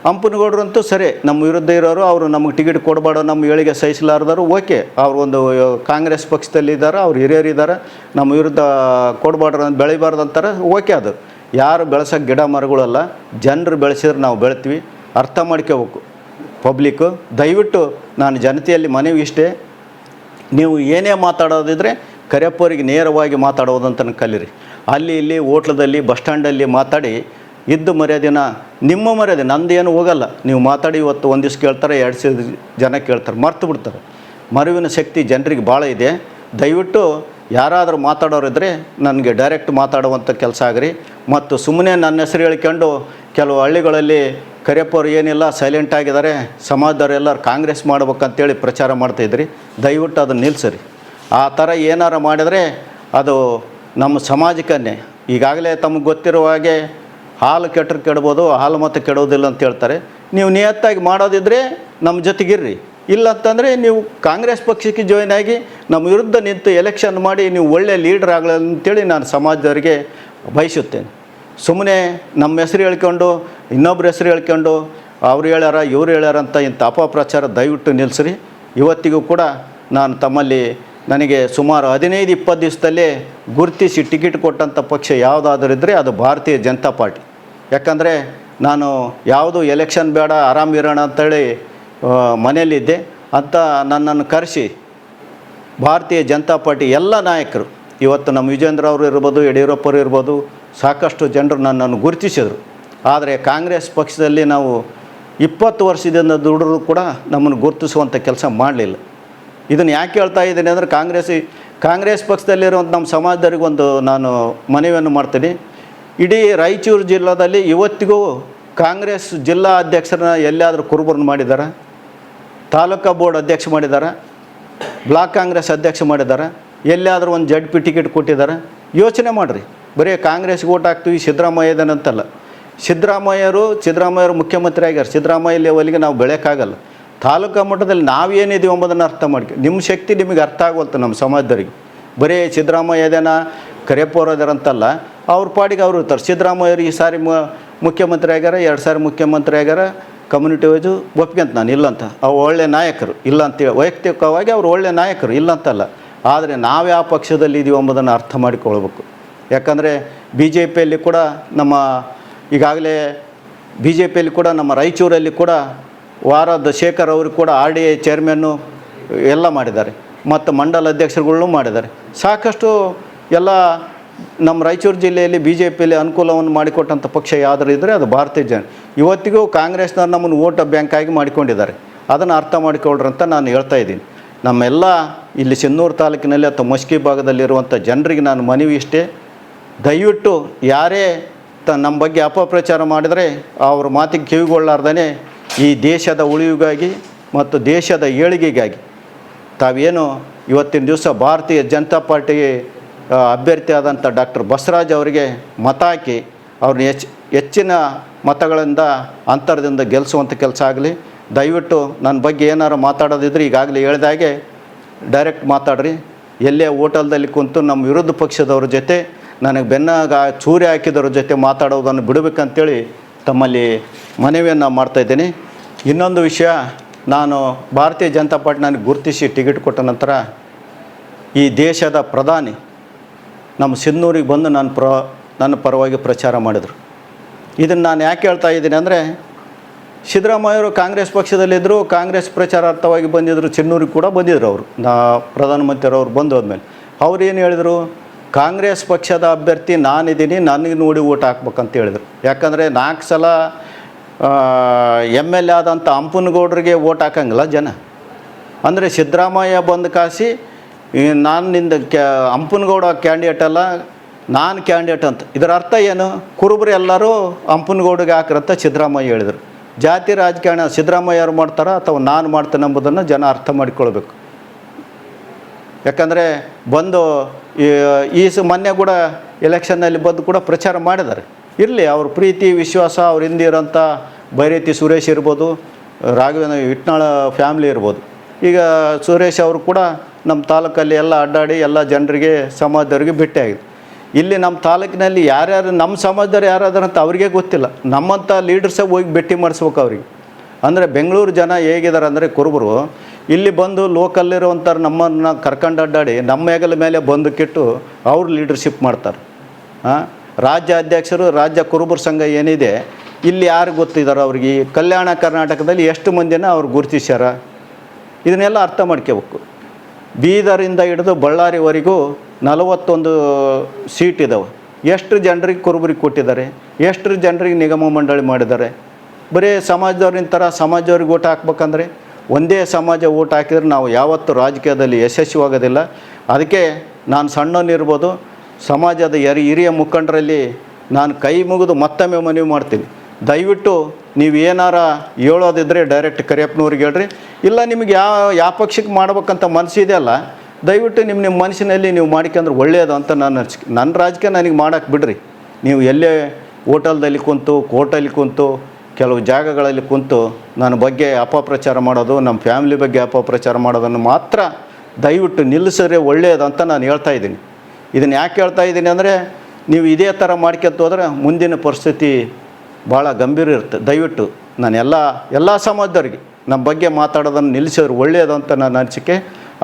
A: ಹಂಪನಗೌಡರು ಅಂತೂ ಸರಿ, ನಮ್ಮ ವಿರುದ್ಧ ಇರೋರು, ಅವರು ನಮಗೆ ಟಿಕೆಟ್ ಕೊಡಬೇಡ, ನಮ್ಮ ಏಳಿಗೆ ಸಹಿಸಲಾರ್ದಾರು, ಓಕೆ, ಅವ್ರು ಒಂದು ಕಾಂಗ್ರೆಸ್ ಪಕ್ಷದಲ್ಲಿದ್ದಾರೆ ಅವ್ರು ಹಿರಿಯರು ಇದ್ದಾರೆ, ನಮ್ಮ ವಿರುದ್ಧ ಕೊಡಬಾರ್ದು ಬೆಳಿಬಾರ್ದು ಅಂತಾರೆ, ಓಕೆ ಅದು. ಯಾರು ಬೆಳೆಸೋಕೆ ಗಿಡ ಮರಗಳಲ್ಲ, ಜನರು ಬೆಳೆಸಿದ್ರೆ ನಾವು ಬೆಳಿತೀವಿ, ಅರ್ಥ ಮಾಡ್ಕೋಬೇಕು. ಪಬ್ಲಿಕ್ಕು, ದಯವಿಟ್ಟು ನಾನು ಜನತೆಯಲ್ಲಿ ಮನವಿ ಇಷ್ಟೇ, ನೀವು ಏನೇ ಮಾತಾಡೋದಿದ್ರೆ ಕರೆಯಪ್ಪವರಿಗೆ ನೇರವಾಗಿ ಮಾತಾಡೋದಂತ ಕಲೀರಿ. ಅಲ್ಲಿ ಇಲ್ಲಿ, ಹೋಟ್ಲದಲ್ಲಿ, ಬಸ್ ಸ್ಟ್ಯಾಂಡಲ್ಲಿ ಮಾತಾಡಿ ಇದ್ದು ಮರ್ಯಾದಿನ, ನಿಮ್ಮ ಮರ್ಯಾದೆ, ನಂದೇನು ಹೋಗಲ್ಲ. ನೀವು ಮಾತಾಡಿ ಇವತ್ತು ಒಂದು ದಿವ್ಸ ಕೇಳ್ತಾರೆ, ಎರಡು ಸಾವಿರ ಜನ ಕೇಳ್ತಾರೆ, ಮರ್ತು ಬಿಡ್ತಾರೆ. ಮರುವಿನ ಶಕ್ತಿ ಜನರಿಗೆ ಭಾಳ ಇದೆ. ದಯವಿಟ್ಟು ಯಾರಾದರೂ ಮಾತಾಡೋರಿದ್ದರೆ ನನಗೆ ಡೈರೆಕ್ಟ್ ಮಾತಾಡುವಂಥ ಕೆಲಸ ಆಗ್ರಿ. ಮತ್ತು ಸುಮ್ಮನೆ ನನ್ನ ಹೆಸರು ಹೇಳ್ಕೊಂಡು ಕೆಲವು ಹಳ್ಳಿಗಳಲ್ಲಿ ಕರಿಯಪ್ಪವ್ರು ಏನಿಲ್ಲ ಸೈಲೆಂಟ್ ಆಗಿದ್ದಾರೆ ಸಮಾಜದವರೆಲ್ಲರೂ ಕಾಂಗ್ರೆಸ್ ಮಾಡ್ಬೇಕಂತೇಳಿ ಪ್ರಚಾರ ಮಾಡ್ತಾಯಿದ್ರಿ ದಯವಿಟ್ಟು ಅದನ್ನು ನಿಲ್ಲಿಸ್ರಿ ಆ ಥರ ಏನಾರು ಮಾಡಿದರೆ ಅದು ನಮ್ಮ ಸಮಾಜಕ್ಕನ್ನೇ. ಈಗಾಗಲೇ ತಮಗೆ ಗೊತ್ತಿರುವ ಹಾಗೆ ಹಾಲು ಕೆಟ್ಟರು ಕೆಡ್ಬೋದು, ಹಾಲು ಮತ್ತು ಕೆಡೋದಿಲ್ಲ ಅಂತ ಹೇಳ್ತಾರೆ. ನೀವು ನಿಯತ್ತಾಗಿ ಮಾಡೋದಿದ್ರೆ ನಮ್ಮ ಜೊತೆಗಿರ್ರಿ. ಇಲ್ಲ ಅಂತಂದರೆ ನೀವು ಕಾಂಗ್ರೆಸ್ ಪಕ್ಷಕ್ಕೆ ಜಾಯ್ನ್ ಆಗಿ ನಮ್ಮ ವಿರುದ್ಧ ನಿಂತು ಎಲೆಕ್ಷನ್ ಮಾಡಿ ನೀವು ಒಳ್ಳೆಯ ಲೀಡರ್ ಆಗಲಿ ಅಂತೇಳಿ ನಾನು ಸಮಾಜದವರಿಗೆ ಬಯಸುತ್ತೇನೆ. ಸುಮ್ಮನೆ ನಮ್ಮ ಹೆಸರು ಹೇಳ್ಕೊಂಡು, ಇನ್ನೊಬ್ರ ಹೆಸರು ಹೇಳ್ಕೊಂಡು, ಅವ್ರು ಹೇಳ್ಯಾರ, ಇವ್ರು ಹೇಳ್ಯಾರ ಅಂತ ಇಂಥ ಅಪಪ್ರಚಾರ ದಯವಿಟ್ಟು ನಿಲ್ಲಿಸ್ರಿ ಇವತ್ತಿಗೂ ಕೂಡ ನಾನು ತಮ್ಮಲ್ಲಿ ನನಗೆ ಸುಮಾರು ಹದಿನೈದು, ಇಪ್ಪತ್ತು ದಿವಸದಲ್ಲೇ ಗುರುತಿಸಿ ಟಿಕೆಟ್ ಕೊಟ್ಟಂಥ ಪಕ್ಷ ಯಾವುದಾದ್ರೂ ಇದ್ದರೆ ಅದು ಭಾರತೀಯ ಜನತಾ ಪಾರ್ಟಿ. ಯಾಕಂದರೆ ನಾನು ಯಾವುದು ಎಲೆಕ್ಷನ್ ಬೇಡ ಆರಾಮಿರೋಣ ಅಂತೇಳಿ ಮನೆಯಲ್ಲಿದ್ದೆ. ಅಂತ ನನ್ನನ್ನು ಕರೆಸಿ ಭಾರತೀಯ ಜನತಾ ಪಾರ್ಟಿ ಎಲ್ಲ ನಾಯಕರು, ಇವತ್ತು ನಮ್ಮ ವಿಜೇಂದ್ರ ಅವರು ಇರ್ಬೋದು ಯಡಿಯೂರಪ್ಪರು ಇರ್ಬೋದು, ಸಾಕಷ್ಟು ಜನರು ನನ್ನನ್ನು ಗುರುತಿಸಿದರು. ಆದರೆ ಕಾಂಗ್ರೆಸ್ ಪಕ್ಷದಲ್ಲಿ ನಾವು ಇಪ್ಪತ್ತು ವರ್ಷದಿಂದ ದುಡಿದ್ರು ಕೂಡ ನಮ್ಮನ್ನು ಗುರುತಿಸುವಂಥ ಕೆಲಸ ಮಾಡಲಿಲ್ಲ. ಇದನ್ನು ಯಾಕೆ ಹೇಳ್ತಾ ಇದ್ದೀನಿ ಅಂದರೆ ಕಾಂಗ್ರೆಸ್ ಕಾಂಗ್ರೆಸ್ ಪಕ್ಷದಲ್ಲಿರುವಂಥ ನಮ್ಮ ಸಮಾಜದವ್ರಿಗೊಂದು ನಾನು ಮನವಿಯನ್ನು ಮಾಡ್ತೀನಿ. ಇಡೀ ರಾಯಚೂರು ಜಿಲ್ಲಾದಲ್ಲಿ ಇವತ್ತಿಗೂ ಕಾಂಗ್ರೆಸ್ ಜಿಲ್ಲಾ ಅಧ್ಯಕ್ಷರನ್ನ ಎಲ್ಲಾದರೂ ಕುರುಬರನ್ನು ಮಾಡಿದ್ದಾರೆ ತಾಲೂಕಾ ಬೋರ್ಡ್ ಅಧ್ಯಕ್ಷ ಮಾಡಿದ್ದಾರೆ ಬ್ಲಾಕ್ ಕಾಂಗ್ರೆಸ್ ಅಧ್ಯಕ್ಷ ಮಾಡಿದ್ದಾರೆ ಎಲ್ಲಿಯಾದರೂ ಒಂದು ಜಡ್ ಪಿ ಟಿಕೆಟ್ ಕೊಟ್ಟಿದ್ದಾರೆ ಯೋಚನೆ ಮಾಡಿರಿ. ಬರೀ ಕಾಂಗ್ರೆಸ್ಗೆ ಓಟ್ ಹಾಕ್ತೀವಿ ಸಿದ್ದರಾಮಯ್ಯ ಇದಾನಂತಲ್ಲ ಸಿದ್ದರಾಮಯ್ಯರು ಸಿದ್ದರಾಮಯ್ಯರು ಮುಖ್ಯಮಂತ್ರಿ ಆಗ್ಯಾರ ಸಿದ್ದರಾಮಯ್ಯ ಲೆವೆಲ್ಗೆ ನಾವು ಬೆಳೆಯೋಕ್ಕಾಗಲ್ಲ. ತಾಲೂಕಾ ಮಟ್ಟದಲ್ಲಿ ನಾವೇನಿದ್ದೀವಿ ಎಂಬುದನ್ನು ಅರ್ಥ ಮಾಡ್ಕೊ ನಿಮ್ಮ ಶಕ್ತಿ ನಿಮಗೆ ಅರ್ಥ ಆಗೋಲ್ತು ನಮ್ಮ ಸಮಾಜದವ್ರಿಗೆ. ಬರೀ ಸಿದ್ದರಾಮಯ್ಯ ಇದೇನ ಅದಾರಂತಲ್ಲ ಅವ್ರ ಪಾಡಿಗೆ ಅವರು ಇರ್ತಾರೆ. ಸಿದ್ದರಾಮಯ್ಯವ್ರು ಈ ಸಾರಿ ಮುಖ್ಯಮಂತ್ರಿ ಆಗ್ಯಾರ, ಎರಡು ಸಾರಿ ಮುಖ್ಯಮಂತ್ರಿ ಆಗ್ಯಾರ ಕಮ್ಯುನಿಟಿ ವೈಸು ಒಪ್ಕೊಂತ ನಾನು ಇಲ್ಲಂತ. ಅವು ಒಳ್ಳೆ ನಾಯಕರು ಇಲ್ಲ ಅಂತೇಳಿ ವೈಯಕ್ತಿಕವಾಗಿ ಅವ್ರು ಒಳ್ಳೆ ನಾಯಕರು ಇಲ್ಲ ಅಂತಲ್ಲ ಆದರೆ ನಾವು ಯಾವ ಪಕ್ಷದಲ್ಲಿ ಇದೀವಿ ಎಂಬುದನ್ನು ಅರ್ಥ ಮಾಡಿಕೊಳ್ಬೇಕು. ಯಾಕಂದರೆ ಬಿ ಜೆ ಪಿಯಲ್ಲಿ ಕೂಡ ನಮ್ಮ ಈಗಾಗಲೇ ಬಿ ಜೆ ಪಿಯಲ್ಲಿ ಕೂಡ ನಮ್ಮ ರಾಯಚೂರಲ್ಲಿ ಕೂಡ ವಾರದ ಶೇಖರ್ ಅವರು ಕೂಡ ಆರ್ ಡಿ ಐ ಚೇರ್ಮನ್ನು ಎಲ್ಲ ಮಾಡಿದ್ದಾರೆ. ಮತ್ತು ಮಂಡಲ ಅಧ್ಯಕ್ಷರುಗಳನ್ನು ಮಾಡಿದ್ದಾರೆ. ಸಾಕಷ್ಟು ಎಲ್ಲ ನಮ್ಮ ರಾಯಚೂರು ಜಿಲ್ಲೆಯಲ್ಲಿ ಬಿ ಜೆ ಪಿಯಲ್ಲಿ ಅನುಕೂಲವನ್ನು ಮಾಡಿಕೊಟ್ಟಂಥ ಪಕ್ಷ ಯಾವ್ದಾರು ಇದ್ದರೆ ಅದು ಭಾರತೀಯ ಜನ ಇವತ್ತಿಗೂ ಕಾಂಗ್ರೆಸ್ನವ್ರು ನಮ್ಮನ್ನು ಓಟ್ ಬ್ಯಾಂಕ್ ಆಗಿ ಮಾಡಿಕೊಂಡಿದ್ದಾರೆ. ಅದನ್ನು ಅರ್ಥ ಮಾಡಿಕೊಳ್ಳ್ರಿ ಅಂತ ನಾನು ಹೇಳ್ತಾ ಇದ್ದೀನಿ. ನಮ್ಮೆಲ್ಲ ಇಲ್ಲಿ ಸಿನ್ನೂರು ತಾಲೂಕಿನಲ್ಲಿ ಅಥವಾ ಮಸ್ಕಿ ಭಾಗದಲ್ಲಿರುವಂಥ ಜನರಿಗೆ ನಾನು ಮನವಿ ಇಷ್ಟೇ. ದಯವಿಟ್ಟು ಯಾರೇ ತ ನಮ್ಮ ಬಗ್ಗೆ ಅಪಪ್ರಚಾರ ಮಾಡಿದರೆ ಅವ್ರ ಮಾತಿಗೆ ಕಿವಿಗೊಳ್ಳಾರ್ದೇ ಈ ದೇಶದ ಉಳಿವಿಗಾಗಿ ಮತ್ತು ದೇಶದ ಏಳಿಗೆಗಾಗಿ ತಾವೇನು ಇವತ್ತಿನ ದಿವಸ ಭಾರತೀಯ ಜನತಾ ಪಾರ್ಟಿ ಅಭ್ಯರ್ಥಿ ಆದಂಥ ಡಾಕ್ಟರ್ ಬಸವರಾಜ್ ಅವರಿಗೆ ಮತ ಹಾಕಿ ಅವ್ರನ್ನ ಹೆಚ್ಚು ಹೆಚ್ಚಿನ ಮತಗಳಿಂದ ಅಂತರದಿಂದ ಗೆಲ್ಲಿಸುವಂಥ ಕೆಲಸ ಆಗಲಿ. ದಯವಿಟ್ಟು ನನ್ನ ಬಗ್ಗೆ ಏನಾರು ಮಾತಾಡೋದಿದ್ರೆ ಈಗಾಗಲೇ ಹೇಳಿದಾಗೆ ಡೈರೆಕ್ಟ್ ಮಾತಾಡ್ರಿ. ಎಲ್ಲೇ ಹೋಟೆಲ್ದಲ್ಲಿ ಕುಂತು ನಮ್ಮ ವಿರೋಧ ಪಕ್ಷದವ್ರ ಜೊತೆ, ನನಗೆ ಬೆನ್ನಾಗ ಚೂರಿ ಹಾಕಿದವ್ರ ಜೊತೆ ಮಾತಾಡೋದನ್ನು ಬಿಡಬೇಕಂತೇಳಿ ತಮ್ಮಲ್ಲಿ ಮನವಿಯನ್ನು ಮಾಡ್ತಾಯಿದ್ದೀನಿ ಇನ್ನೊಂದು ವಿಷಯ, ನಾನು ಭಾರತೀಯ ಜನತಾ ಪಾರ್ಟಿ ನನಗೆ ಗುರುತಿಸಿ ಟಿಕೆಟ್ ಕೊಟ್ಟ ನಂತರ ಈ ದೇಶದ ಪ್ರಧಾನಿ ನಮ್ಮ ಸಿನ್ನೂರಿಗೆ ಬಂದು ನಾನು ಪ್ರ, ನನ್ನ ಪರವಾಗಿ ಪ್ರಚಾರ ಮಾಡಿದರು. ಇದನ್ನು ನಾನು ಯಾಕೆ ಹೇಳ್ತಾ ಇದ್ದೀನಿ ಅಂದರೆ ಸಿದ್ದರಾಮಯ್ಯವರು ಕಾಂಗ್ರೆಸ್ ಪಕ್ಷದಲ್ಲಿದ್ದರು ಕಾಂಗ್ರೆಸ್ ಪ್ರಚಾರಾರ್ಥವಾಗಿ ಬಂದಿದ್ದರು ಚಿನ್ನೂರಿಗೆ ಕೂಡ ಬಂದಿದ್ದರು ಅವರು. ನಾ ಪ್ರಧಾನಮಂತ್ರಿಯವರು ಬಂದು ಹೋದ್ಮೇಲೆ. ಅವ್ರು ಏನು ಹೇಳಿದರು? ಕಾಂಗ್ರೆಸ್ ಪಕ್ಷದ ಅಭ್ಯರ್ಥಿ ನಾನಿದ್ದೀನಿ, ನನಗೆ ನೋಡಿ ಓಟ್ ಹಾಕ್ಬೇಕಂತ ಹೇಳಿದರು. ಯಾಕಂದರೆ ನಾಲ್ಕು ಸಲ ಎಂ ಎಲ್ ಎ ಆದಂಥ ಹಂಪನಗೌಡ್ರಿಗೆ ಓಟ್ ಹಾಕಂಗಿಲ್ಲ ಜನ. ಅಂದರೆ ಸಿದ್ದರಾಮಯ್ಯ ಬಂದು ಕಾಸಿ ನಾನು ನಿಂದ ಕ್ಯಾ, ಹಂಪನಗೌಡ ಕ್ಯಾಂಡಿಡೇಟ್ ಅಲ್ಲ, ನಾನು ಕ್ಯಾಂಡಿಡೇಟ್ ಅಂತ. ಇದರ ಅರ್ಥ ಏನು? ಕುರುಬರು ಎಲ್ಲರೂ ಹಂಪನಗೌಡಿಗೆ ಹಾಕ್ರಂತ ಸಿದ್ದರಾಮಯ್ಯ ಹೇಳಿದರು. ಜಾತಿ ರಾಜಕಾರಣ ಸಿದ್ದರಾಮಯ್ಯ ಅವ್ರು ಮಾಡ್ತಾರ ಅಥವಾ ನಾನು ಮಾಡ್ತೇನೆ ಎಂಬುದನ್ನು ಜನ ಅರ್ಥ ಮಾಡಿಕೊಳ್ಬೇಕು. ಯಾಕಂದರೆ ಬಂದು ಈ ಮೊನ್ನೆ ಕೂಡ ಎಲೆಕ್ಷನ್ನಲ್ಲಿ ಬಂದು ಕೂಡ ಪ್ರಚಾರ ಮಾಡಿದ್ದಾರೆ. ಇರಲಿ, ಅವ್ರ ಪ್ರೀತಿ, ವಿಶ್ವಾಸ, ಅವ್ರ ಹಿಂದೆ ಇರೋಂಥ ಬೈರೇತಿ ಸುರೇಶ್ ಇರ್ಬೋದು, ರಾಘವೇಂದ್ರ ಇಟ್ನಾಳ ಫ್ಯಾಮ್ಲಿ ಇರ್ಬೋದು. ಈಗ ಸುರೇಶ್ ಅವರು ಕೂಡ ನಮ್ಮ ತಾಲೂಕಲ್ಲಿ ಎಲ್ಲ ಅಡ್ಡಾಡಿ ಎಲ್ಲ ಜನರಿಗೆ, ಸಮಾಜದವ್ರಿಗೆ ಭೇಟಿಯಾಗಿದೆ ಇಲ್ಲಿ ನಮ್ಮ ತಾಲೂಕಿನಲ್ಲಿ ಯಾರ್ಯಾರು ನಮ್ಮ ಸಮಾಜದವ್ರು ಯಾರಾದ್ರು ಅಂತ ಅವ್ರಿಗೆ ಗೊತ್ತಿಲ್ಲ. ನಮ್ಮಂಥ ಲೀಡರ್ಸೇ ಹೋಗಿ ಭೇಟಿ ಮಾಡಿಸ್ಬೇಕು ಅವ್ರಿಗೆ. ಅಂದರೆ ಬೆಂಗಳೂರು ಜನ ಹೇಗಿದ್ದಾರೆ ಅಂದರೆ ಕುರುಬರು ಇಲ್ಲಿ ಬಂದು ಲೋಕಲ್ಲಿರುವಂಥವ್ರು ನಮ್ಮನ್ನು ಕರ್ಕೊಂಡು ಅಡ್ಡಾಡಿ ನಮ್ಮ ಹೆಗಲ ಮೇಲೆ ಬಂದು ಕೆಟ್ಟು ಅವ್ರು ಲೀಡರ್ಶಿಪ್ ಮಾಡ್ತಾರೆ. ಹಾಂ ರಾಜ್ಯ ಅಧ್ಯಕ್ಷರು, ರಾಜ್ಯ ಕುರುಬರ ಸಂಘ ಏನಿದೆ, ಇಲ್ಲಿ ಯಾರು ಗೊತ್ತಿದ್ದಾರೆ ಅವ್ರಿಗೆ ಕಲ್ಯಾಣ ಕರ್ನಾಟಕದಲ್ಲಿ ಎಷ್ಟು ಮಂದಿನ ಅವ್ರು ಗುರುತಿಸ್ಯಾರ? ಇದನ್ನೆಲ್ಲ ಅರ್ಥ ಮಾಡ್ಕೋಬೇಕು ಬೀದರಿಂದ ಹಿಡಿದು ಬಳ್ಳಾರಿವರೆಗೂ ನಲವತ್ತೊಂದು ಸೀಟ್ ಇದ್ದಾವೆ ಎಷ್ಟು ಜನರಿಗೆ ಕುರುಬರಿಗೆ ಕೊಟ್ಟಿದ್ದಾರೆ? ಎಷ್ಟು ಜನರಿಗೆ ನಿಗಮ ಮಂಡಳಿ ಮಾಡಿದ್ದಾರೆ? ಬರೀ ಸಮಾಜದವ್ರಿನ ಥರ ಸಮಾಜದವ್ರಿಗೆ ಓಟ್ ಹಾಕ್ಬೇಕಂದ್ರೆ ಒಂದೇ ಸಮಾಜ ಊಟ ಹಾಕಿದ್ರೆ ನಾವು ಯಾವತ್ತೂ ರಾಜಕೀಯದಲ್ಲಿ ಯಶಸ್ವಿಯಾಗೋದಿಲ್ಲ. ಅದಕ್ಕೆ ನಾನು ಸಣ್ಣನಿರ್ಬೋದು ಸಮಾಜದ ಯರಿ ಹಿರಿಯ ಮುಖಂಡರಲ್ಲಿ ನಾನು ಕೈ ಮುಗಿದು ಮತ್ತೊಮ್ಮೆ ಮನವಿ ಮಾಡ್ತೀನಿ. ದಯವಿಟ್ಟು ನೀವು ಏನಾರ ಹೇಳೋದಿದ್ರೆ ಡೈರೆಕ್ಟ್ ಕರಿಯಪ್ಪನವ್ರಿಗೆ ಹೇಳ್ರಿ. ಇಲ್ಲ, ನಿಮಗೆ ಯಾವ ಯಾವ ಪಕ್ಷಕ್ಕೆ ಮಾಡ್ಬೇಕಂತ ಮನಸ್ಸಿದೆಯಲ್ಲ ದಯವಿಟ್ಟು ನಿಮ್ಮ ನಿಮ್ಮ ಮನಸ್ಸಿನಲ್ಲಿ ನೀವು ಮಾಡ್ಕೊಂಡ್ರೆ ಒಳ್ಳೆಯದು ಅಂತ ನಾನು ನನ್ನ ರಾಜಕೀಯ ನನಗೆ ಮಾಡೋಕ್ಕೆ ಬಿಡ್ರಿ. ನೀವು ಎಲ್ಲೇ ಹೋಟೆಲ್ದಲ್ಲಿ ಕುಂತು ಕೋಟಲ್ಲಿ ಕುಂತು ಕೆಲವು ಜಾಗಗಳಲ್ಲಿ ಕುಂತು ನನ್ನ ಬಗ್ಗೆ ಅಪಪ್ರಚಾರ ಮಾಡೋದು, ನಮ್ಮ ಫ್ಯಾಮಿಲಿ ಬಗ್ಗೆ ಅಪಪ್ರಚಾರ ಮಾಡೋದನ್ನು ಮಾತ್ರ ದಯವಿಟ್ಟು ನಿಲ್ಲಿಸಿದ್ರೆ ಒಳ್ಳೆಯದಂತ ನಾನು ಹೇಳ್ತಾ ಇದ್ದೀನಿ. ಇದನ್ನು ಯಾಕೆ ಹೇಳ್ತಾ ಇದ್ದೀನಿ ಅಂದರೆ, ನೀವು ಇದೇ ಥರ ಮಾಡ್ಕೊಂತ ಹೋದರೆ ಮುಂದಿನ ಪರಿಸ್ಥಿತಿ ಭಾಳ ಗಂಭೀರ ಇರುತ್ತೆ. ದಯವಿಟ್ಟು ನಾನು ಎಲ್ಲ ಎಲ್ಲ ಸಮಾಜದವ್ರಿಗೆ ನಮ್ಮ ಬಗ್ಗೆ ಮಾತಾಡೋದನ್ನು ನಿಲ್ಲಿಸಿದ್ರೆ ಒಳ್ಳೆಯದು ಅಂತ ನನ್ನ ಅನಿಸಿಕೆ.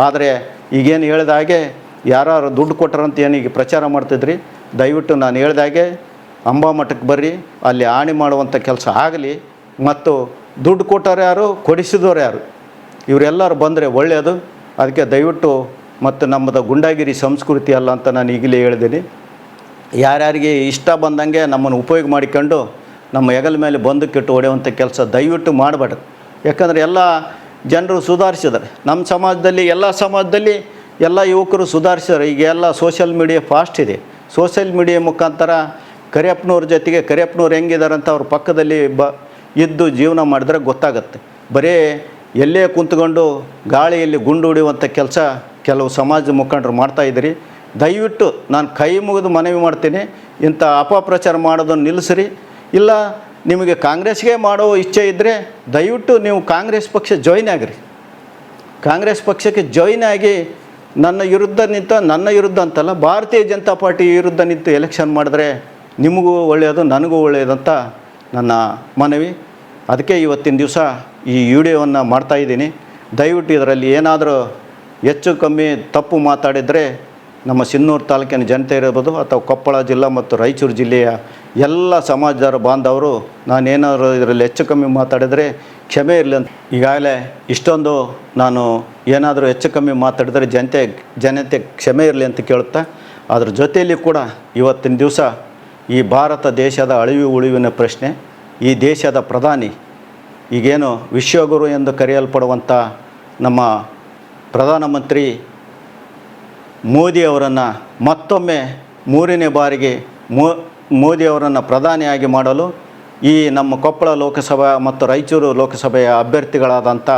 A: ಆದರೆ ಈಗೇನು ಹೇಳಿದ ಹಾಗೆ ಯಾರು ದುಡ್ಡು ಕೊಟ್ಟರಂತ ಏನೀಗ ಪ್ರಚಾರ ಮಾಡ್ತಿದ್ರಿ, ದಯವಿಟ್ಟು ನಾನು ಹೇಳ್ದಾಗೆ ಅಂಬಾ ಮಠಕ್ಕೆ ಬರ್ರಿ, ಅಲ್ಲಿ ಆಣಿ ಮಾಡುವಂಥ ಕೆಲಸ ಆಗಲಿ. ಮತ್ತು ದುಡ್ಡು ಕೊಟ್ಟವ್ರು ಯಾರು? ಕೊಡಿಸಿದವ್ರು ಯಾರು? ಇವರೆಲ್ಲರೂ ಬಂದರೆ ಒಳ್ಳೆಯದು ಅದಕ್ಕೆ ದಯವಿಟ್ಟು ಮತ್ತು ನಮ್ಮದು ಗುಂಡಾಗಿರಿ ಸಂಸ್ಕೃತಿ ಅಲ್ಲ ಅಂತ ನಾನು ಈಗಲೇ ಹೇಳಿದ್ದೀನಿ. ಯಾರ್ಯಾರಿಗೆ ಇಷ್ಟ ಬಂದಂಗೆ ನಮ್ಮನ್ನು ಉಪಯೋಗ ಮಾಡಿಕೊಂಡು ನಮ್ಮ ಹೆಗಲ ಮೇಲೆ ಬಂದು ಕೆಟ್ಟು ಹೊಡೆಯುವಂಥ ಕೆಲಸ ದಯವಿಟ್ಟು ಮಾಡಬೇಡ ಯಾಕಂದರೆ ಎಲ್ಲ ಜನರು ಸುಧಾರಿಸಿದ್ದಾರೆ. ನಮ್ಮ ಸಮಾಜದಲ್ಲಿ, ಎಲ್ಲ ಸಮಾಜದಲ್ಲಿ ಎಲ್ಲ ಯುವಕರು ಸುಧಾರಿಸಿದ್ದಾರೆ. ಈಗ ಎಲ್ಲ ಸೋಷಿಯಲ್ ಮೀಡಿಯಾ ಫಾಸ್ಟ್ ಇದೆ. ಸೋಷಿಯಲ್ ಮೀಡಿಯಾ ಮುಖಾಂತರ ಕರಿಯಪ್ಪನವ್ರ ಜೊತೆಗೆ ಕರಿಯಪ್ಪನವ್ರು ಹೆಂಗಿದ್ದಾರೆ ಅಂತ ಅವ್ರ ಪಕ್ಕದಲ್ಲಿ ಬ ಇದ್ದು ಜೀವನ ಮಾಡಿದ್ರೆ ಗೊತ್ತಾಗತ್ತೆ. ಬರೀ ಎಲ್ಲೇ ಕುಂತ್ಕೊಂಡು ಗಾಳಿಯಲ್ಲಿ ಗುಂಡು ಹೊಡೆಯುವಂಥ ಕೆಲಸ ಕೆಲವು ಸಮಾಜ ಮುಖಂಡರು ಮಾಡ್ತಾಯಿದ್ದೀರಿ ದಯವಿಟ್ಟು ನಾನು ಕೈ ಮುಗಿದು ಮನವಿ ಮಾಡ್ತೀನಿ. ಇಂಥ ಅಪಪ್ರಚಾರ ಮಾಡೋದನ್ನು ನಿಲ್ಲಿಸ್ರಿ. ಇಲ್ಲ, ನಿಮಗೆ ಕಾಂಗ್ರೆಸ್ಗೆ ಮಾಡೋ ಇಚ್ಛೆ ಇದ್ದರೆ ದಯವಿಟ್ಟು ನೀವು ಕಾಂಗ್ರೆಸ್ ಪಕ್ಷ ಜಾಯ್ನ್ ಆಗಿರಿ. ಕಾಂಗ್ರೆಸ್ ಪಕ್ಷಕ್ಕೆ ಜಾಯ್ನ್ ಆಗಿ ನನ್ನ ವಿರುದ್ಧ ನಿಂತ ನನ್ನ ವಿರುದ್ಧ ಅಂತಲ್ಲ, ಭಾರತೀಯ ಜನತಾ ಪಾರ್ಟಿ ವಿರುದ್ಧ ನಿಂತು ಎಲೆಕ್ಷನ್ ಮಾಡಿದ್ರೆ ನಿಮಗೂ ಒಳ್ಳೆಯದು, ನನಗೂ ಒಳ್ಳೆಯದಂತ ನನ್ನ ಮನವಿ. ಅದಕ್ಕೆ ಇವತ್ತಿನ ದಿವಸ ಈ ವಿಡಿಯೋವನ್ನು ಮಾಡ್ತಾಯಿದ್ದೀನಿ ದಯವಿಟ್ಟು ಇದರಲ್ಲಿ ಏನಾದರೂ ಹೆಚ್ಚು ಕಮ್ಮಿ ತಪ್ಪು ಮಾತಾಡಿದರೆ ನಮ್ಮ ಸಿನ್ನೂರು ತಾಲೂಕಿನ ಜನತೆ ಇರ್ಬೋದು ಅಥವಾ ಕೊಪ್ಪಳ ಜಿಲ್ಲಾ ಮತ್ತು ರಾಯಚೂರು ಜಿಲ್ಲೆಯ ಎಲ್ಲ ಸಮಾಜದವರು ಬಾಂಧವರು, ನಾನೇನಾದರೂ ಇದರಲ್ಲಿ ಹೆಚ್ಚು ಕಮ್ಮಿ ಮಾತಾಡಿದರೆ ಕ್ಷಮೆ ಇರಲಿ ಅಂತ. ಈಗಾಗಲೇ ಇಷ್ಟೊಂದು ನಾನು ಏನಾದರೂ ಹೆಚ್ಚು ಕಮ್ಮಿ ಮಾತಾಡಿದರೆ ಜನತೆ ಜನತೆ ಕ್ಷಮೆ ಇರಲಿ ಅಂತ ಕೇಳುತ್ತಾ, ಅದ್ರ ಜೊತೆಯಲ್ಲಿ ಕೂಡ ಇವತ್ತಿನ ದಿವಸ ಈ ಭಾರತ ದೇಶದ ಅಳಿವು ಉಳಿವಿನ ಪ್ರಶ್ನೆ, ಈ ದೇಶದ ಪ್ರಧಾನಿ, ಈಗೇನು ವಿಶ್ವಗುರು ಎಂದು ಕರೆಯಲ್ಪಡುವಂಥ ನಮ್ಮ ಪ್ರಧಾನಮಂತ್ರಿ ಮೋದಿಯವರನ್ನು ಮತ್ತೊಮ್ಮೆ ಮೂರನೇ ಬಾರಿಗೆ ಮೋ ಮೋದಿಯವರನ್ನು ಪ್ರಧಾನಿಯಾಗಿ ಮಾಡಲು ಈ ನಮ್ಮ ಕೊಪ್ಪಳ ಲೋಕಸಭಾ ಮತ್ತು ರಾಯಚೂರು ಲೋಕಸಭೆಯ ಅಭ್ಯರ್ಥಿಗಳಾದಂಥ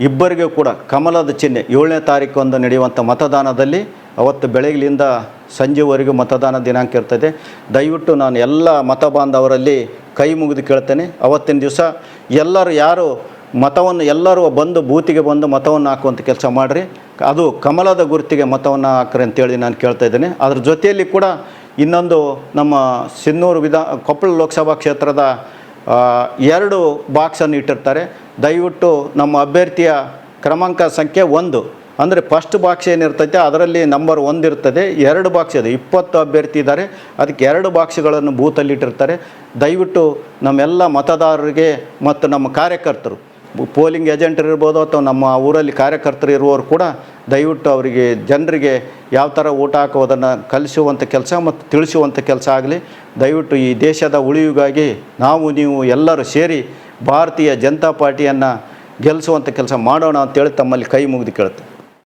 A: ಇಬ್ಬರಿಗೂ ಕೂಡ ಕಮಲದ ಚಿಹ್ನೆ ಏಳನೇ ತಾರೀಕು ನಡೆಯುವಂಥ ಮತದಾನದಲ್ಲಿ ಅವತ್ತು ಬೆಳಗ್ಲಿಂದ ಸಂಜೆವರೆಗೂ ಮತದಾನ ದಿನಾಂಕ ಇರ್ತದೆ. ದಯವಿಟ್ಟು ನಾನು ಎಲ್ಲ ಮತ ಬಾಂಧವರಲ್ಲಿ ಕೈ ಮುಗಿದು ಕೇಳ್ತೇನೆ. ಅವತ್ತಿನ ದಿವಸ ಎಲ್ಲರೂ ಯಾರು ಮತವನ್ನು ಎಲ್ಲರೂ ಬಂದು ಬೂತಿಗೆ ಬಂದು ಮತವನ್ನು ಹಾಕುವಂಥ ಕೆಲಸ ಮಾಡಿರಿ. ಅದು ಕಮಲದ ಗುರುತಿಗೆ ಮತವನ್ನು ಹಾಕ್ರಿ ಅಂತೇಳಿ ನಾನು ಕೇಳ್ತಾ ಇದ್ದೇನೆ. ಅದ್ರ ಜೊತೆಯಲ್ಲಿ ಕೂಡ ಇನ್ನೊಂದು ನಮ್ಮ ಸಿನ್ನೂರು ವಿಧಾ, ಕೊಪ್ಪಳ ಲೋಕಸಭಾ ಕ್ಷೇತ್ರದ ಎರಡು ಬಾಕ್ಸನ್ನು ಇಟ್ಟಿರ್ತಾರೆ. ದಯವಿಟ್ಟು ನಮ್ಮ ಅಭ್ಯರ್ಥಿಯ ಕ್ರಮಾಂಕ ಸಂಖ್ಯೆ ಒಂದು. ಅಂದರೆ ಫಸ್ಟ್ ಬಾಕ್ಸ್ ಏನಿರ್ತೈತೆ, ಅದರಲ್ಲಿ ನಂಬರ್ ಒಂದು ಇರ್ತದೆ, ಎರಡು ಬಾಕ್ಸ್ ಇದೆ. ಇಪ್ಪತ್ತು ಅಭ್ಯರ್ಥಿ ಇದ್ದಾರೆ. ಅದಕ್ಕೆ ಎರಡು ಬಾಕ್ಸ್ಗಳನ್ನು ಬೂತಲ್ಲಿಟ್ಟಿರ್ತಾರೆ ದಯವಿಟ್ಟು ನಮ್ಮೆಲ್ಲ ಮತದಾರರಿಗೆ ಮತ್ತು ನಮ್ಮ ಕಾರ್ಯಕರ್ತರು ಪೋಲಿಂಗ್ ಏಜೆಂಟ್ ಇರ್ಬೋದು ಅಥವಾ ನಮ್ಮ ಊರಲ್ಲಿ ಕಾರ್ಯಕರ್ತರು ಇರುವವರು ಕೂಡ ದಯವಿಟ್ಟು ಅವರಿಗೆ ಜನರಿಗೆ ಯಾವ ಥರ ಊಟ ಹಾಕೋದನ್ನು ಕಲಿಸುವಂಥ ಕೆಲಸ ಮತ್ತು ತಿಳಿಸುವಂಥ ಕೆಲಸ ಆಗಲಿ. ದಯವಿಟ್ಟು ಈ ದೇಶದ ಉಳಿವಿಗಾಗಿ ನಾವು, ನೀವು ಎಲ್ಲರೂ ಸೇರಿ ಭಾರತೀಯ ಜನತಾ ಪಾರ್ಟಿಯನ್ನು ಗೆಲ್ಲಿಸುವಂಥ ಕೆಲಸ ಮಾಡೋಣ ಅಂತೇಳಿ ತಮ್ಮಲ್ಲಿ ಕೈ ಮುಗಿದು ಕೇಳುತ್ತೆ